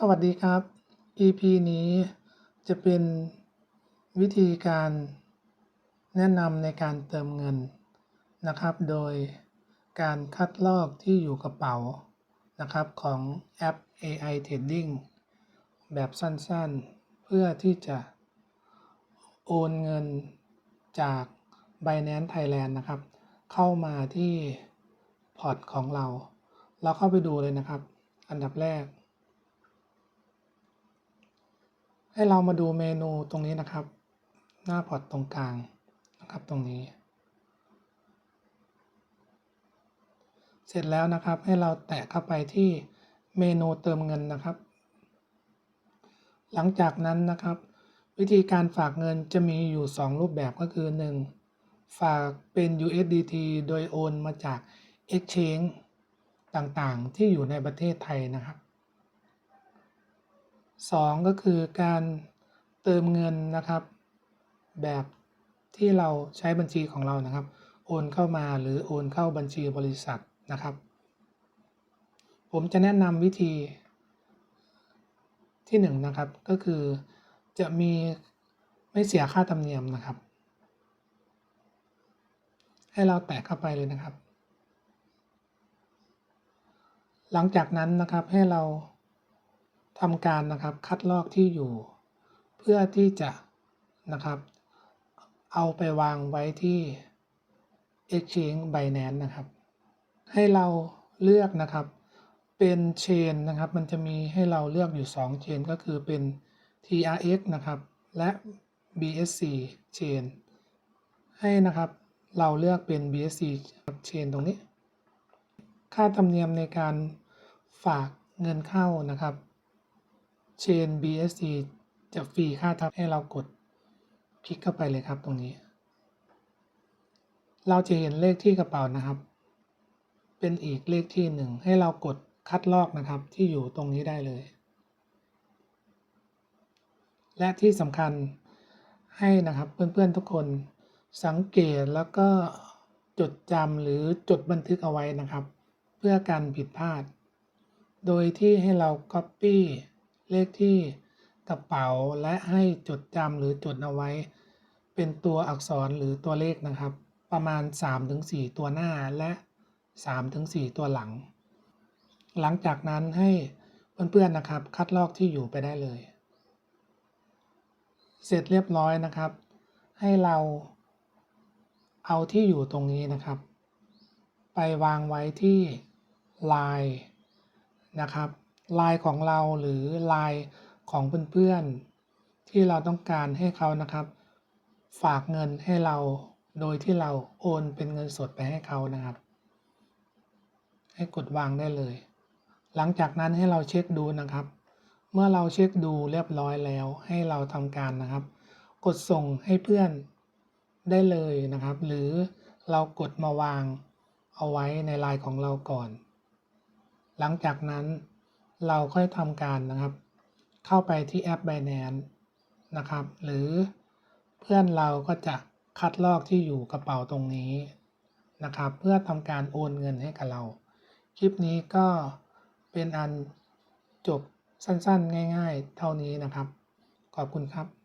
สวัสดีครับ EP นี้จะเป็นวิธีการแนะนำในการเติมเงินนะครับ โดยการคัดลอกที่อยู่กระเป๋านะครับของแอป AI Trading แบบสั้นๆ เพื่อที่จะโอนเงินจาก Binance Thailand นะครับ เข้ามาที่พอร์ตของเรา เราเข้าไปดูเลยนะครับ อันดับแรก ให้เรามาดูเมนูตรงนี้นะครับ หน้าพอร์ตตรงกลางนะครับตรงนี้ เสร็จแล้วนะครับให้เราแตะเข้าไปที่เมนูเติมเงินนะครับ หลังจากนั้นนะครับ วิธีการฝากเงินจะมีอยู่ 2 รูปแบบก็คือ 1. ฝากเป็น USDT โดยโอนมาจาก Exchange ต่างๆ ที่อยู่ในประเทศไทยนะครับ 2 ก็คือการเติมเงินนะครับ แบบที่เราใช้บัญชีของเรานะครับ โอนเข้ามาหรือโอนเข้าบัญชีบริษัทนะครับ ผมจะแนะนำวิธีที่1นงนะครับก็คือจะมีไม่เสียค่าธรรมเนียมนะครับ ให้เราแตะเข้าไปเลยนะครับ หลังจากนั้นนะครับให้เรา ทำการนะครับคัดลอกที่อยู่ เพื่อที่จะนะครับ เอาไปวางไว้ที่ Exchange Binance นะครับ ให้เราเลือกนะครับเป็นเชนนะครับ มันจะมีให้เราเลือกอยู่ 2 เชนก็คือเป็น TRX นะครับ และ BSC เชนให้นะครับเราเลือกเป็น BSC เชนตรงนี้ ค่าธรรมเนียมในการฝากเงินเข้านะครับ เชน BSC จะฟรีค่าทับให้เรากดคลิกเข้าไปเลยครับตรงนี้ เราจะเห็นเลขที่กระเป๋านะครับ เป็นอีกเลขที่หนึ่งให้เรากดคัดลอกนะครับที่อยู่ตรงนี้ได้เลย และที่สำคัญให้นะครับเพื่อนๆทุกคนสังเกตแล้วก็จดจำหรือจดบันทึกเอาไว้นะครับ เพื่อการผิดพลาด โดยที่ให้เรา Copy เลขที่กระเป๋าและให้จดจำหรือจดเอาไว้ เป็นตัวอักษรหรือตัวเลขนะครับ ประมาณ 3-4 ตัวหน้าและ 3-4 ตัวหลัง หลังจากนั้นให้เพื่อนๆนะครับ คัดลอกที่อยู่ไปได้เลย เสร็จเรียบร้อยนะครับ ให้เราเอาที่อยู่ตรงนี้นะครับ ไปวางไว้ที่ Line นะครับ ไลน์ของเราหรือไลน์ของเพื่อนๆ ที่เราต้องการให้เขานะครับ ฝากเงินให้เราโดยที่เราโอนเป็นเงินสดไปให้เขานะครับ ให้กดวางได้เลย หลังจากนั้นให้เราเช็คดูนะครับ เมื่อเราเช็คดูเรียบร้อยแล้ว ให้เราทำการนะครับ กดส่งให้เพื่อนได้เลยนะครับ หรือเรากดมาวางเอาไว้ในไลน์ของเราก่อน หลังจากนั้น เราค่อยทำการนะครับ เข้าไปที่แอป Binance นะครับ หรือเพื่อนเราก็จะคัดลอกที่อยู่กระเป๋าตรงนี้นะครับ เพื่อทำการโอนเงินให้กับเรา คลิปนี้ก็เป็นอันจบสั้นๆ ง่าย ๆ เท่านี้นะครับ ขอบคุณครับ